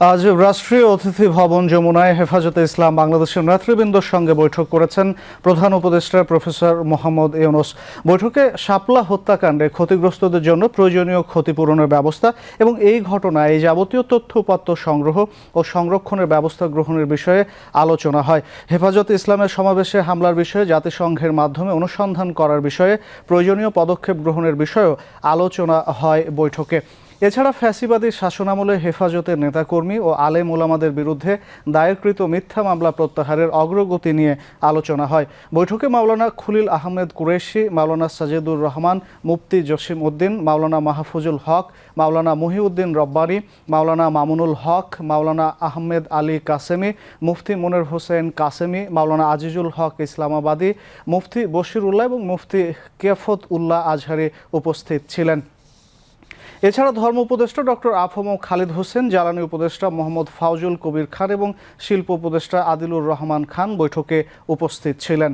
আজ রাষ্ট্রীয় অতিথি ভবন যমুনায় হেফাজতে ইসলাম বাংলাদেশের নেতৃবৃন্দর সঙ্গে বৈঠক করেছেন প্রধান উপদেষ্টা প্রফেসর মোহাম্মদ ইউনুস। বৈঠকে শাপলা হত্যাকাণ্ডে ক্ষতিগ্রস্তদের জন্য প্রয়োজনীয় ক্ষতিপূরণের ব্যবস্থা এবং এই ঘটনায় এই যাবতীয় তথ্য উপাত্ত সংগ্রহ ও সংরক্ষণের ব্যবস্থা গ্রহণের বিষয়ে আলোচনা হয়। হেফাজতে ইসলামের সমাবেশে হামলার বিষয়ে জাতিসংঘের মাধ্যমে অনুসন্ধান করার বিষয়ে প্রয়োজনীয় পদক্ষেপ গ্রহণের বিষয়েও আলোচনা হয় বৈঠকে। এছাড়া ফ্যাসিবাদী শাসনামলে হেফাজতের নেতাকর্মী ও আলেম ওলামাদের বিরুদ্ধে দায়েরকৃত মিথ্যা মামলা প্রত্যাহারের অগ্রগতি নিয়ে আলোচনা হয়। বৈঠকে মাওলানা খুলিল আহমেদ কুরেশি, মাওলানা সাজেদুর রহমান, মুফতি জসিম উদ্দিন, মাওলানা মাহফুজুল হক, মাওলানা মহিউদ্দিন রব্বানি, মাওলানা মামুনুল হক, মাওলানা আহমেদ আলী কাসেমি, মুফতি মনির হোসেন কাসেমি, মাওলানা আজিজুল হক ইসলামাবাদী, মুফতি বশিরুল্লাহ এবং মুফতি কেফত উল্লাহ আজহারি উপস্থিত ছিলেন। এছাড়া ধর্ম উপদেষ্টা ডক্টর আফম খালিদ হোসেন, জ্বালানি উপদেষ্টা মোহাম্মদ ফাউজুল কবির খান এবং শিল্প উপদেষ্টা আদিলুর রহমান খান বৈঠকে উপস্থিত ছিলেন।